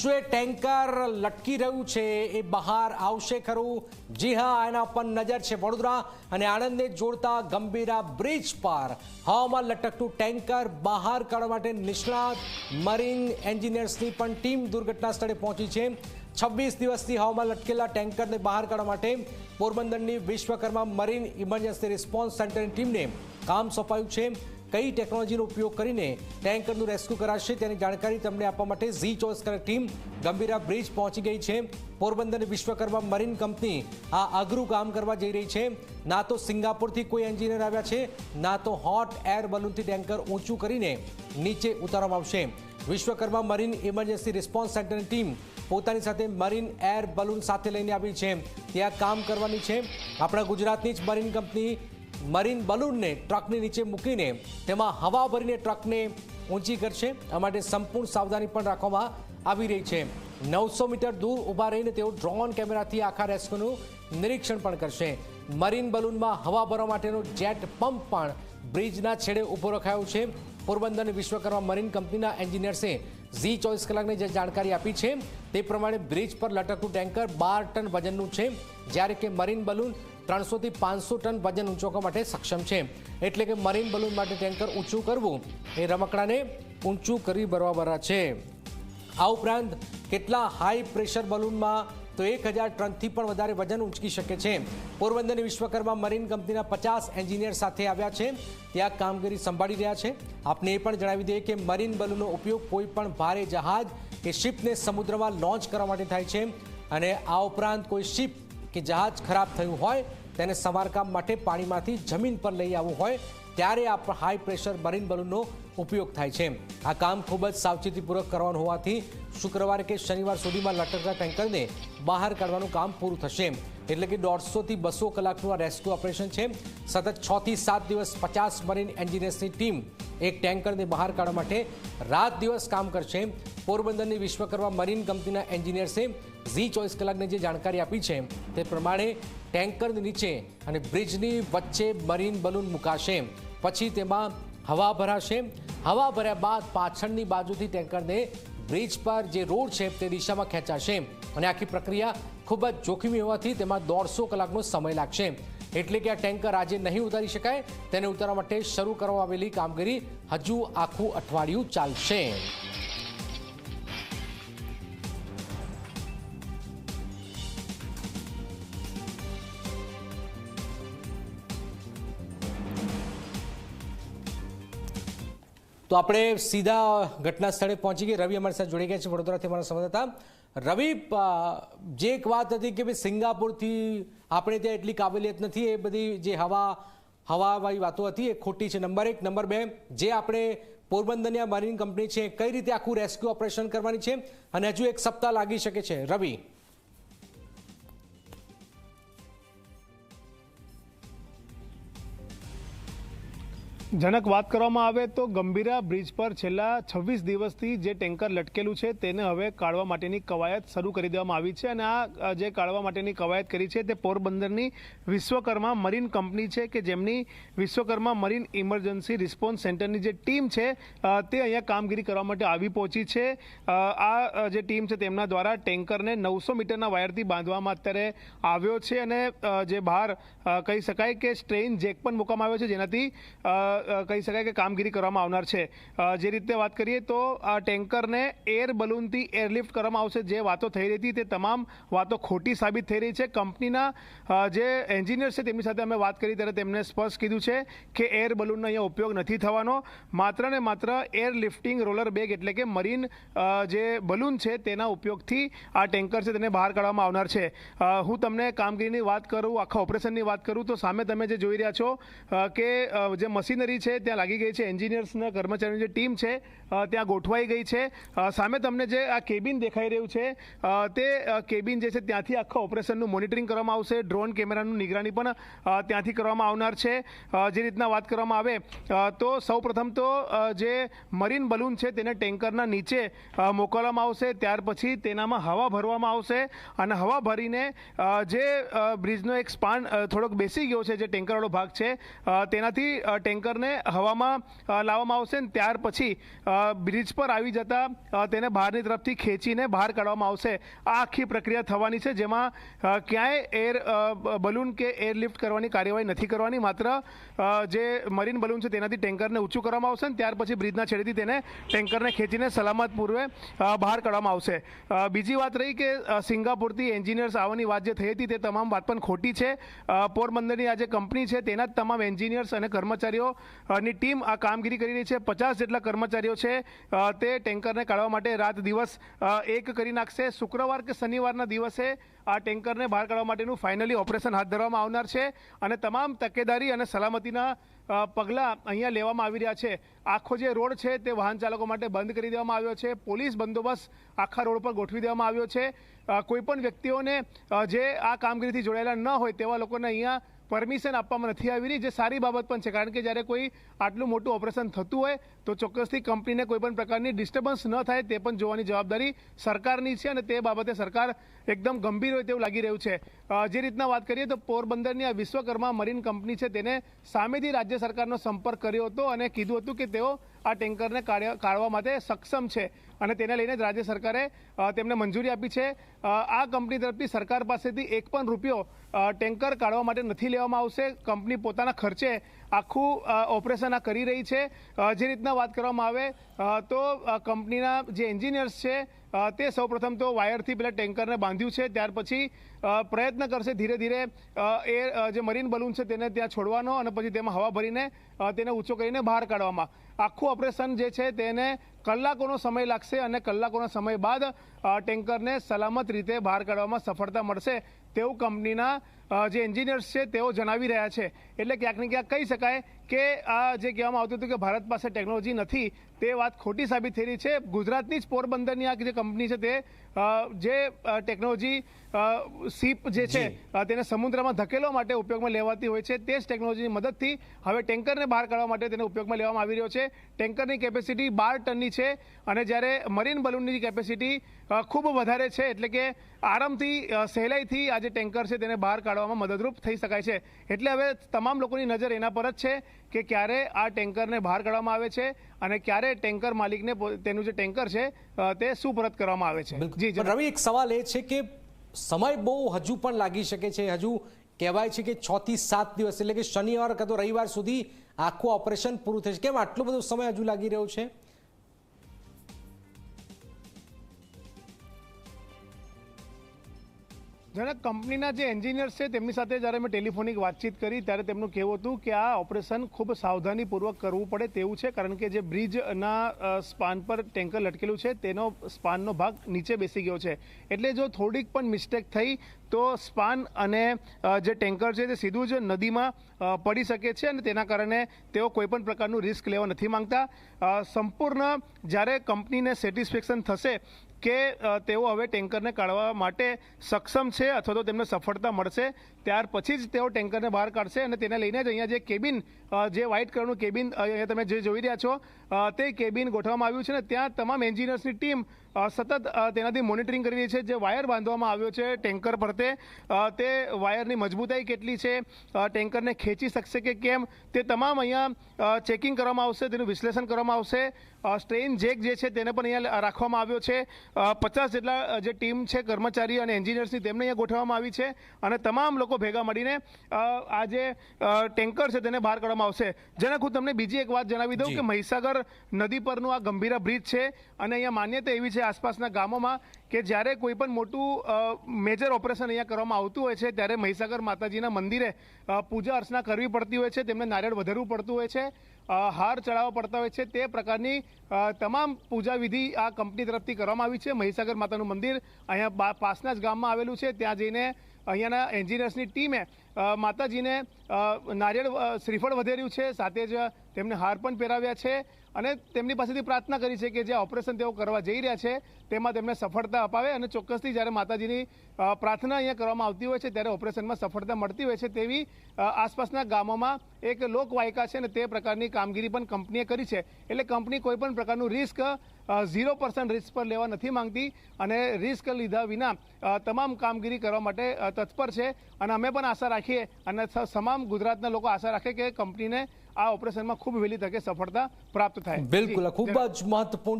શું એ ટેન્કર લટકી રહ્યું છે, એ બહાર આવશે ખરું. જી હા એના પર નજર છે વડોદરા અને આણંદને જોડતા ગંભીરા બ્રિજ પર. હવામાં લટકતું ટેન્કર બહાર કાઢવા માટે નિષ્ણાત મરીન એન્જિનિયર્સની પણ ટીમ દુર્ઘટના સ્થળે પહોંચી છે. છવ્વીસ દિવસથી હવામાં લટકેલા ટેન્કરને બહાર કાઢવા માટે પોરબંદરની વિશ્વકર્મા મરીન ઇમરજન્સી રિસ્પોન્સ સેન્ટરની ટીમને કામ સોંપાયું છે. કઈ ટેકનોલોજીનો ઉપયોગ કરીને ટેન્કરનું રેસ્ક્યુ કરાશે તેની જાણકારી તમને આપવા માટે Zee choice correct team Gambhira bridge પહોંચી ગઈ છે. પોરબંદર વિશ્વકર્મા મરીન કંપની આ અઘરું કામ કરવા જઈ રહી છે. ના તો સિંગાપુરથી કોઈ એન્જિનિયર આવ્યા છે, ના તો હોટ એર બલૂનથી ટેન્કર ઊંચું કરીને નીચે ઉતારવામાં આવશે. વિશ્વકર્મા મરીન ઇમરજન્સી રિસ્પોન્સ સેન્ટરની ટીમ પોતાની સાથે મરીન એર બલૂન સાથે લઈને આવી છે. ત્યાં કામ કરવાની છે. આપણા ગુજરાતની જ મરીન કંપની મરીન બલૂનને ટ્રકની નીચે મૂકીને તેમાં હવા ભરીને ટ્રકને ઊંચી કરશે. આ માટે સંપૂર્ણ સાવધાની પણ રાખવામાં આવી રહી છે. નવસો મીટર દૂર ઊભા રહીને તેઓ ડ્રોન કેમેરાથી આખા રેસ્ક્યુનું નિરીક્ષણ પણ કરશે. મરીન બલૂનમાં હવા ભરવા માટેનો જેટ પંપ પણ બ્રિજના છેડે ઊભો રખાયો છે. પોરબંદરની વિશ્વકર્મા મરીન કંપનીના એન્જિનિયર્સે ઝી ચોવીસ કલાકની જે જાણકારી આપી છે, તે પ્રમાણે બ્રિજ પર લટકતું ટેન્કર બાર ટન વજનનું છે. જ્યારે કે મરીન બલૂન ત્રણસોથી પાંચસો ટન વજન ઊંચકવા માટે સક્ષમ છે. એટલે કે મરીન બલૂન માટે ટેન્કર ઊંચું કરવું એ રમકડાને ઊંચું કરી બરાબર છે. આ ઉપરાંત કેટલા હાઈ પ્રેશર બલૂનમાં તો એક હજાર ટનથી પણ વધારે વજન ઉંચકી શકે છે. પોરબંદરની વિશ્વકર્મા મરીન કંપનીના પચાસ એન્જિનિયર સાથે આવ્યા છે. ત્યાં કામગીરી સંભાળી રહ્યા છે. આપને એ પણ જણાવી દઈએ કે મરીન બલૂનનો ઉપયોગ કોઈ પણ ભારે જહાજ કે શિપને સમુદ્રમાં લોન્ચ કરવા માટે થાય છે. અને આ ઉપરાંત કોઈ શિપ કે જહાજ ખરાબ થયું હોય તેને સમારકામ માટે પાણીમાંથી જમીન પર લઈ આવવું હોય ત્યારે આ હાઈ પ્રેશર મરીન બલૂનનો ઉપયોગ થાય છે. આ કામ ખૂબ જ સાવચેતીપૂર્વક કરવાનું હોવાથી શુક્રવારે કે શનિવાર સુધીમાં લટકતા ટેન્કરને બહાર કાઢવાનું કામ પૂરું થશે. એટલે કે દોઢસોથી બસો કલાકનું આ રેસ્ક્યુ ઓપરેશન છે. સતત છથી સાત દિવસ પચાસ મરીન એન્જિનિયર્સની ટીમ એક ટેન્કરને બહાર કાઢવા માટે રાત દિવસ કામ કરશે. પોરબંદરની વિશ્વકર્મા મરીન કંપનીના એન્જિનિયર્સે ઝી ચોવીસ કલાકની જે જાણકારી આપી છે, તે પ્રમાણે ટેન્કરની નીચે અને બ્રિજની વચ્ચે મરીન બલૂન મુકાશે. પછી તેમાં હવા ભરાશે. હવા ભર્યા બાદ પાછળની બાજુથી ટેન્કરને બ્રિજ પર જે રોડ છે તે દિશામાં ખેંચાશે અને આખી પ્રક્રિયા ખૂબ જ જોખમી હોવાથી તેમાં દોઢસો કલાકનો સમય લાગશે. એટલે કે આ ટેન્કર આજે નહીં ઉતારી શકાય. તેને ઉતારવા માટે શરૂ કરવામાં આવેલી કામગીરી હજુ આખું અઠવાડિયું ચાલશે. તો આપણે સીધા ઘટના સ્થળે પહોંચી ગઈ. રવિ અમારી સાથે જોડી ગયા છે વડોદરાથી અમારા સંવાદદાતા. રવિ જે એક વાત હતી કે ભાઈ સિંગાપુરથી આપણે ત્યાં એટલી કાબેલિયત નથી, એ બધી જે હવા, હવાવાળી વાતો હતી એ ખોટી છે. નંબર એક. નંબર બે, જે આપણે પોરબંદરની આ મરીન કંપની છે કઈ રીતે આખું રેસ્ક્યુ ઓપરેશન કરવાની છે અને હજુ એક સપ્તાહ લાગી શકે છે. રવિ. જનક વાત કરવામાં આવે તો ગંભીરા બ્રિજ પર છેલ્લા છવ્વીસ દિવસથી જે ટેન્કર લટકેલું છે તેને હવે કાઢવા માટેની કવાયત શરૂ કરી દેવામાં આવી છે અને આ જે કાઢવા માટેની કવાયત કરી છે તે પોરબંદરની વિશ્વકર્મા મરીન કંપની છે કે જેમની વિશ્વકર્મા મરીન ઇમરજન્સી રિસ્પોન્સ સેન્ટરની જે ટીમ છે તે અહીંયા કામગીરી કરવા માટે આવી પહોંચી છે. આ જે ટીમ છે તેમના દ્વારા ટેન્કરને નવસો મીટરના વાયરથી બાંધવામાં અત્યારે આવ્યો છે અને જે બહાર કહી શકાય કે સ્ટ્રેઇન જેક પણ મૂકવામાં આવ્યો છે જેનાથી કહી શકાય કે કામગીરી કરવામાં આવનાર છે. જે રીતે વાત કરીએ તો ટેન્કરને એર બલૂનથી એરલિફ્ટ કરવામાં આવશે. જે વાતો થઈ રહી હતી તે તમામ વાતો ખોટી સાબિત થઈ રહી છે. કંપનીના જે એન્જિનિયર છે તેમની સાથે અમે વાત કરી ત્યારે તેમણે સ્પષ્ટ કીધું છે કે એર બલૂનનો અહીંયા ઉપયોગ નથી થવાનો. માત્ર ને માત્ર એર લિફ્ટિંગ રોલર બેગ એટલે કે મરીન જે બલૂન છે તેના ઉપયોગથી આ ટેન્કર છે તેને બહાર કાઢવામાં આવનાર છે. હું તમને કામગીરીની વાત કરું, આખા ઓપરેશનની વાત કરું, તો સામે તમે જે જોઈ રહ્યા છો કે જે મશીનરી છે ત્યાં લાગી ગઈ છે એન્જિનિયર્સના કર્મચારીની જે ટીમ છે ત્યાં ગોઠવાઈ ગઈ છે. સામે તમને જે આ કેબિન દેખાઈ રહ્યું છે તે કેબિન જે છે ત્યાંથી આખા ઓપરેશનનું મોનિટરિંગ કરવામાં આવશે. ડ્રોન કેમેરાનું નિગરાની પણ ત્યાંથી કરવામાં આવનાર છે. જે રીતના વાત કરવામાં આવે તો સૌપ્રથમ તો જે મરીન બલૂન છે તેને ટેન્કરના નીચે મોકલવામાં આવશે. ત્યાર પછી તેનામાં હવા ભરવામાં આવશે અને હવા ભરીને જે બ્રિજનો એક સ્પાન થોડોક બેસી ગયો છે જે ટેન્કરવાળો ભાગ છે તેનાથી અ, ટેન્કરને હવામાં લાવવામાં આવશે ને ત્યાર પછી બ્રિજ પર આવી જતા તેને બહારની તરફથી ખેંચીને બહાર કાઢવામાં આવશે. આ આખી પ્રક્રિયા થવાની છે, જેમાં ક્યાંય એર બલૂન કે એરલિફ્ટ કરવાની કાર્યવાહી નથી કરવાની. માત્ર જે મરીન બલૂન છે તેનાથી ટેન્કરને ઊંચું કરવામાં આવશે ને ત્યાર પછી બ્રિજના છેડેથી તેને ટેન્કરને ખેંચીને સલામત પૂર્વે બહાર કાઢવામાં આવશે. બીજી વાત રહી કે સિંગાપુરથી એન્જિનિયર્સ આવવાની વાત જે થઈ હતી તે તમામ વાત પણ ખોટી છે. પોરબંદરની આ જે કંપની છે તેના જ તમામ એન્જિનિયર્સ અને કર્મચારીઓની ટીમ આ કામગીરી કરી રહી છે. પચાસ જેટલા કર્મચારીઓ છે. તે ટેન્કરને કાઢવા માટે રાત દિવસ એક કરી નાખશે. શુક્રવાર કે શનિવારના દિવસે આ ટેન્કરને બહાર કાઢવા માટેનું ફાઇનલી ઓપરેશન હાથ ધરવામાં આવનાર છે અને તમામ તકેદારી અને સલામતીના પગલાં અહીંયા લેવામાં આવી રહ્યા છે. આખો જે રોડ છે તે વાહન ચાલકો માટે બંધ કરી દેવામાં આવ્યો છે. પોલીસ બંદોબસ્ત આખા રોડ પર ગોઠવી દેવામાં આવ્યો છે. કોઈપણ વ્યક્તિઓને જે આ કામગીરીથી જોડાયેલા ન હોય તેવા લોકોને અહીંયા પરમિશન આપવામાં નથી આવી રહી, જે સારી બાબત પણ છે. કારણ કે જ્યારે કોઈ આટલું મોટું ઓપરેશન થતું હોય, તો ચોક્કસથી કંપનીને કોઈ પણ પ્રકારની ડિસ્ટર્બન્સ ન થાય તે પણ જોવાની જવાબદારી સરકારની છે અને તે બાબતે સરકાર એકદમ ગંભીર હોય તેવું લાગી રહ્યું છે. જે રીતના વાત કરીએ તો પોરબંદરની આ વિશ્વકર્મા મરીન કંપની છે, તેને સામેથી રાજ્ય સરકારનો સંપર્ક કર્યો હતો અને કીધું હતું કે તેઓ આ ટેન્કરને કાઢવા માટે સક્ષમ છે. અને તેને લઈને જ રાજ્ય સરકારે તેમને મંજૂરી આપી છે. આ કંપની તરફથી સરકાર પાસેથી એક પણ રૂપિયો ટેન્કર કાઢવા માટે નથી લેવામાં આવશે. કંપની પોતાના ખર્ચે આખું ઓપરેશન આ કરી રહી છે. જે રીતના વાત કરવામાં આવે તો કંપનીના જે એન્જિનિયર્સ છે તે સૌપ્રથમ તો વાયરથી પેલા ટેન્કરને બાંધ્યું છે, ત્યાર પછી પ્રયત્ન કરશે ધીરે ધીરે એ જે મરીન બલૂન છે તેને ત્યાં છોડવાનો અને પછી તેમાં હવા ભરીને તેને ઊંચો કરીને બહાર કાઢવામાં. આખું ઓપરેશન જે છે તેને કલાકોનો સમય લાગશે અને કલાકોના સમય બાદ ટેન્કરને સલામત રીતે બહાર કાઢવામાં સફળતા મળશે તેવું કંપનીના જે એન્જિનિયર્સ છે તેઓ જણાવી રહ્યા છે. એટલે ક્યાંક ને ક્યાંક કહી શકાય કે આ જે કહેવામાં આવતું હતું કે ભારત પાસે ટેકનોલોજી નથી તે વાત ખોટી સાબિત થઈ રહી છે. ગુજરાતની જ પોરબંદરની આ જે કંપની છે તે જે ટેકનોલોજી સીપ જે છે તેને સમુદ્રમાં ધકેલવા માટે ઉપયોગમાં લેવાતી હોય છે. તે જ ટેકનોલોજીની મદદથી હવે ટેન્કરને બહાર કાઢવા માટે તેને ઉપયોગમાં લેવામાં આવી રહ્યો છે. ટેન્કરની કેપેસિટી બાર ટનની છે અને જ્યારે મરીન બલૂનની કેપેસિટી ખૂબ વધારે છે એટલે કે આરામથી સહેલાઈથી આ જે ટેન્કર છે તેને બહાર કાઢવામાં મદદરૂપ થઈ શકાય છે. એટલે હવે તમામ લોકોની નજર એના પર જ છે. કે ક્યારે આ ટેન્કરને બહાર કાઢવામાં આવે છે અને ક્યારે ટેન્કર માલિકને તેનું જે ટેન્કર છે તે સુપરત કરવામાં આવે છે. જી રવિ એક સવાલ એ છે કે સમય બહુ હજુ પણ લાગી શકે છે. હજુ કહેવાય છે કે છ થી સાત દિવસ એટલે કે શનિવાર કાં તો રવિવાર સુધી આખું ઓપરેશન પૂરું થશે. કેમ? આટલો બધો સમય હજુ લાગી રહ્યો છે? જેના કંપનીના જે એન્જિનિયર્સ છે, તેમની સાથે જ્યારે મેં ટેલિફોનિક વાતચીત કરી, ત્યારે તેમનું કહેવું હતું કે આ ઓપરેશન ખૂબ સાવધાનીપૂર્વક કરવું પડે તેવું છે, કારણ કે જે બ્રિજના સ્પાન પર ટેન્કર લટકેલું છે, તેનો સ્પાનનો ભાગ નીચે બેસી ગયો છે. એટલે જો થોડીક પણ મિસ્ટેક થઈ, તો સ્પાન અને જે ટેન્કર છે તે સીધું જ નદીમાં પડી શકે છે અને તેના કારણે તેઓ કોઈપણ પ્રકારનું રિસ્ક લેવા નથી માંગતા. સંપૂર્ણ જ્યારે કંપનીને સેટિસ્ફેક્શન થશે કે તેઓ હવે ટેન્કરને કાઢવા માટે સક્ષમ છે અથવા તો તેમને સફળતા મળશે? ત્યાર પછી જ તેઓ ટેન્કરને બહાર કાઢશે અને તેને લઈને જ અહીંયા જે કેબિન જે વ્હાઇટ કલરનું કેબિન અહીંયા તમે જે જોઈ રહ્યા છો તે કેબિન ગોઠવવામાં આવ્યું છે ને ત્યાં તમામ એન્જિનિયર્સની ટીમ સતત તેનાથી મોનિટરિંગ કરી રહી છે. જે વાયર બાંધવામાં આવ્યો છે ટેન્કર પરતે તે વાયરની મજબૂતાઈ કેટલી છે ટેન્કરને ખેંચી શકશે કે કેમ, તે તમામ અહીંયા ચેકિંગ કરવામાં આવશે, તેનું વિશ્લેષણ કરવામાં આવશે. સ્ટ્રેન જેક જે છે તેને પણ અહીંયા રાખવામાં આવ્યો છે. પચાસ જેટલા જે ટીમ છે કર્મચારી અને એન્જિનિયર્સની, તેમને અહીંયા ગોઠવવામાં આવી છે અને તમામ લોકો ભેગા મળીને આ જે ટેન્કર છે તેને બહાર કાઢવામાં આવશે. જેના હું તમને બીજી એક વાત જણાવી દઉં કે મહીસાગર નદી પરનું આ ગંભીરા બ્રિજ છે અને અહીંયા માન્યતા એવી છે આસપાસના ગામોમાં કે જ્યારે કોઈ પણ મોટું મેજર ઓપરેશન અહીંયા કરવામાં આવતું હોય છે ત્યારે મહીસાગર માતાજીના મંદિરે પૂજા અર્ચના કરવી પડતી હોય છે તેમને નારિયેળ વધારવું પડતું હોય છે હાર ચડાવવા પડતા હોય છે તે પ્રકારની તમામ પૂજા વિધિ આ કંપની તરફથી કરવામાં આવી છે. મહીસાગર માતાનું મંદિર અહીંયા પાસના જ ગામમાં આવેલું છે. ત્યાં જઈને અહીંયાના એન્જિનિયર્સની ટીમે માતાજીને નારિયેળ શ્રીફળ વધેર્યું છે સાથે જ તેમને હાર પણ પહેરાવ્યા છે અને તેમની પાસેથી પ્રાર્થના કરી છે કે જે ઓપરેશન તેઓ કરવા જઈ રહ્યા છે, તેમાં તેમને સફળતા અપાવે અને ચોક્કસથી જ્યારે માતાજીની પ્રાર્થના અહીંયા કરવામાં આવતી હોય છે, ત્યારે ઓપરેશનમાં સફળતા મળતી હોય છે તેવી આસપાસના ગામોમાં એક લોકવાયકા છે અને તે પ્રકારની કામગીરી પણ કંપનીએ કરી છે. એટલે કંપની કોઈ પણ પ્રકારનું રિસ્ક ઝીરો પર્સન્ટ રિસ્ક પર લેવા નથી માંગતી અને રિસ્ક લીધા વિના તમામ કામગીરી કરવા માટે તત્પર છે. અને અમે પણ આશા રાખીએ અને તમામ ગુજરાતના લોકો આશા રાખે કે કંપનીને આ ઓપરેશનમાં ખૂબ વહેલી તકે સફળતા પ્રાપ્ત થાય. બિલકુલ. ખૂબ જ મહત્વપૂર્ણ